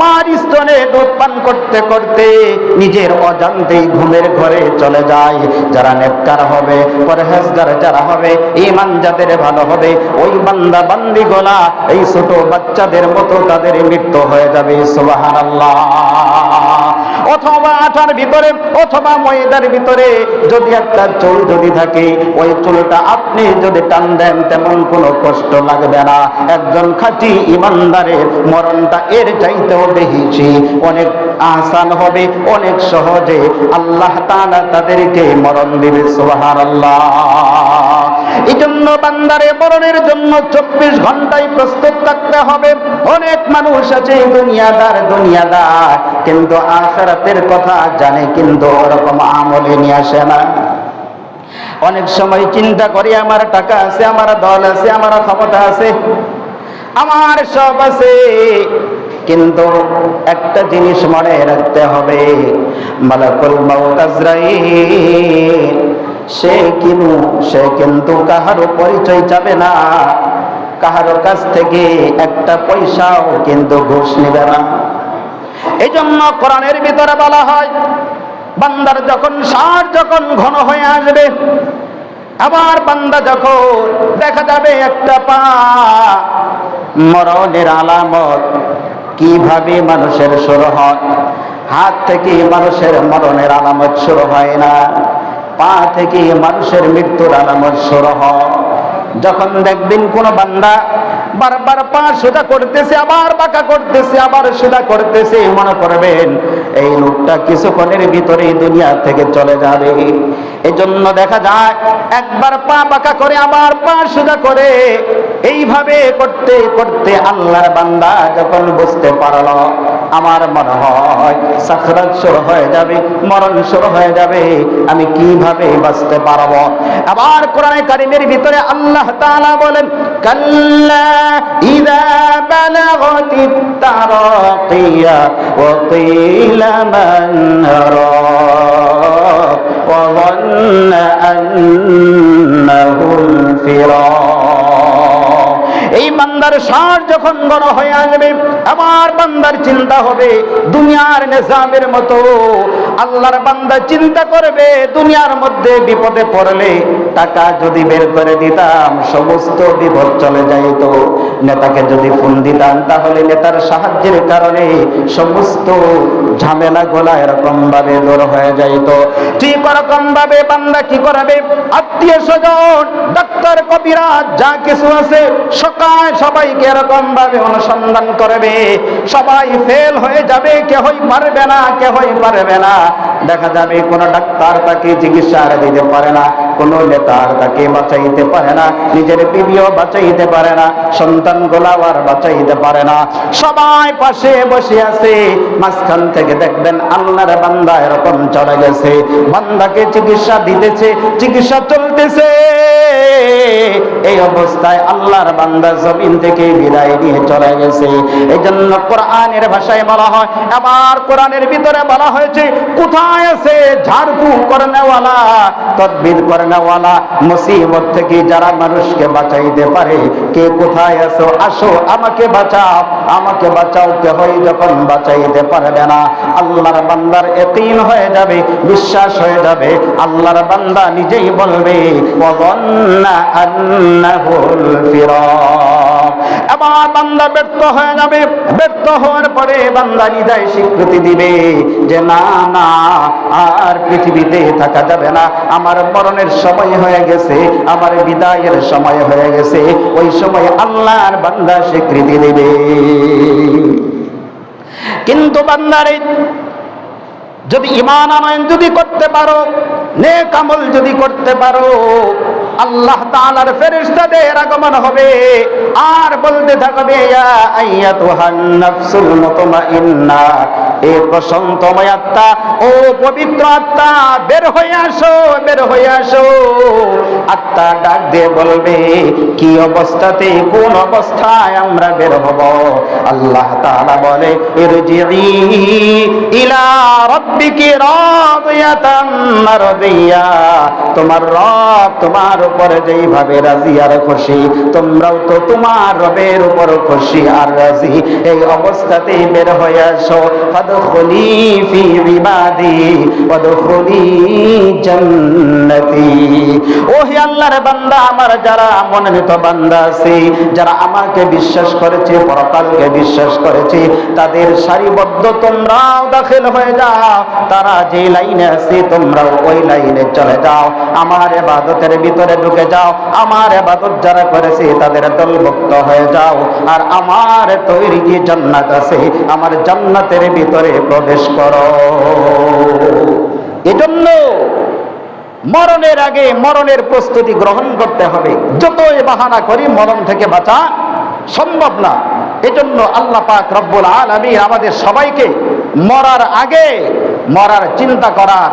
মার স্তনে দুধ পান করতে করতে নিজের অজান্তেই ঘুমের ঘরে চলে যায়। যারা নেককার হবে, পরহেজগার যারা হবে ইমান যাদের ভালো হবে, ওই বান্দা বান্দি গোলা এই ছোট বাচ্চাদের মতো তাদের মৃত্যু হয়ে যাবে, সুবহানাল্লাহ। অথবা আঠার ভিতরে, অথবা ময়দার ভিতরে। যদি একটা চুল যদি থাকে, ওই চুলটা আপনি যদি টান দেন, তেমন কোনো কষ্ট লাগবে না। একজন খাঁটি ইমানদারের মরণটা এর চাইতেও বেশি। অনেক আসান হবে, অনেক সহজে আল্লাহ তাদেরকে মরণ দিবে, সুবহানাল্লাহ। এই জন্য বান্দারে মরণের জন্য চব্বিশ ঘন্টায় প্রস্তুত থাকতে হবে। অনেক মানুষ আছে দুনিয়াদার দুনিয়াদার, কিন্তু কথা জানে কিন্তু ওরকম আমলে নিয়ে আসে না। অনেক সময় চিন্তা করি, আমার টাকা আছে, আমার দল আছে, আমার ক্ষমতা আছে, আমার সব আছে, কিন্তু একটা জিনিস মনে রাখতে হবে, মালাকুল মাউত আজরাইল। সে কিনু, সে কিন্তু কাহারও পরিচয় যাবে না। কাহারো কাছ থেকে একটা পয়সাও কিন্তু ঘুষ নেবে না। এই জন্য কোরআনের ভিতরে বলা হয়, বান্দার যখন সার যখন ঘন হয়ে আসবে, আবার বান্দা যখন দেখা যাবে একটা পা, মরণের আলামত কীভাবে মানুষের শুরু হয়? হাত থেকে মানুষের মরণের আলামত শুরু হয় না। পা থেকে মানুষের মৃত্যুর আলামত শুরু হয়। যখন দেখবেন কোন বান্দা বারবার পা সোজা করতেছে, আবার বাঁকা করতেছে, আবার সোজা করতেছে, মনে করবেন এই লোকটা কিছুক্ষণের ভিতরে দুনিয়া থেকে চলে যাবে। এই জন্য দেখা যায়, একবার পা বাঁকা করে, আবার পা সোজা করে, এইভাবে করতে করতে আল্লাহর বান্দা যখন বুঝতে পারল আমার মনে হয় সাকরাত শুরু হয়ে যাবে মরণ শুরু হয়ে যাবে আমি কিভাবে বাঁচতে পারবো আবার কোরআনে কারিমের ভিতরে আল্লাহ তাআলা বলেন কাল্লা ইযা বালাগাতিত তারাকিয়া ওয়া কিলা মান রাক ওয়া ظنَّ أنه الفراق এই বান্দার সার যখন বড় হয়ে আসবে, আমার বান্দার চিন্তা হবে, দুনিয়ার নেশামের মতো। আল্লাহর বান্দা চিন্তা করবে, দুনিয়ার মধ্যে বিপদে পড়লে টাকা যদি বের করে দিতাম, সমস্ত বিপদ চলে যাইত। নেতাকে যদি ফোন দিতাম তাহলে নেতার সাহায্যের কারণে সমস্ত ঝামেলা গোলা এরকম ভাবে দূর হয়ে যাইত। ঠিক ওরকম ভাবে বান্দা কি করবে? আত্মীয় স্বজন, ডাক্তার, কবিরাজ, যা কিছু আছে সকাল সবাইকে এরকম ভাবে অনুসন্ধান করবে। সবাই ফেল হয়ে যাবে, কেহই পারবে না, কেহই পারবে না। দেখা যাবে কোন ডাক্তার তাকে চিকিৎসা দিতে পারে না, কোন নেতার তাকে বাঁচাইতে পারে না, নিজের বিবিও বাঁচাইতে পারে না। সন্তান গোলাও আর বাঁচাইতে পারে না। সবাই পাশে বসে আছে। মাঝখান থেকে দেখবেন আল্লাহর বান্দা এরকম চলে গেছে। বান্দাকে চিকিৎসা দিতেছে, চিকিৎসা চলতেছে। এই অবস্থায় আল্লাহর বান্দা জমিন থেকে বিদায় নিয়ে চলে গেছে। এই জন্য কোরআনের ভাষায় বলা হয় আবার কোরআনের ভিতরে বলা হয়েছে, কোথায় আছে ঝাড়ফু করনেওয়ালা? তদবির করনেওয়ালা মুসিবত থেকে যারা মানুষকে বাঁচাইতে পারে, কে কোথায় আছো? আসো, আমাকে বাঁচাও। আমাকে বাঁচাও কেহই যখন বাঁচাইতে পারবে না। আল্লাহর বান্দার একিন হয়ে যাবে, বিশ্বাস হয়ে যাবে। আল্লাহর বান্দা নিজেই বলবে ওয়াযন্না আন্নাহুল ফিরাক এবার বান্দা ব্যর্থ হয়ে যাবে। ব্যর্থ হওয়ার পরে বান্দা নিদায় স্বীকৃতি দিবে যে, না না, আর পৃথিবীতে থাকা যাবে না। আমার মরণের সময় হয়ে গেছে, আমার বিদায়ের সময় হয়ে গেছে। ওই সময় আল্লাহর বান্দা স্বীকৃতি দেবে। কিন্তু বান্দারে, যদি ইমান আনয়ন যদি করতে পারো, নেক আমল যদি করতে পারো আল্লাহ তাআলার ফেরেশতাদের আগমন হবে। আর বলতে থাকবে ইয়া আইয়াতুহান নাফসুল মুতমাইন্না। এ প্রশান্তময় আত্মা, ও পবিত্র আত্মা, বের হয়ে আসো, বের হয়ে আসো। আত্মা ডাক দিয়ে বলবে, কি অবস্থাতে, কোন অবস্থায় আমরা বের হব? আল্লাহ তাআলা বলে ইরজিই ইলা রাব্বিকি রাদিয়াতাম মারদিয়া। তোমার রব তোমার উপরে যেইভাবে রাজি আর খুশি, তোমরাও তো তোমার রবের উপর খুশি আর রাজি। এই অবস্থাতেই বের হয়ে আসো। ফাদখুলি ফি ইবাদি ওয়াদখুলি জান্নাতি আল্লাহর বান্দা, আমার যারা মনোনীত বান্দা আছে, যারা আমাকে বিশ্বাস করেছে, পরকালকে বিশ্বাস করেছে, তাদের সারিবদ্ধ তোমরাও দাখিল হয়ে যাও। তারা যে লাইনে আছে, তোমরাও ওই লাইনে চলে যাও। আমার এবাদতের ভিতরে ঢুকে যাও। আমার এবাদত যারা করেছে, তাদের দলভুক্ত হয়ে যাও। আর আমার তৈরি জান্নাত আছে, আমার জান্নাতের ভিতরে প্রবেশ করো। এজন্য মরণের আগে মরণের প্রস্তুতি গ্রহণ করতে হবে। যতই বাহানা করি, মরণ থেকে বাঁচা সম্ভব না। এজন্য আল্লাহ পাক রব্বুল আমি আমাদের সবাইকে মরার আগে মরার চিন্তা করার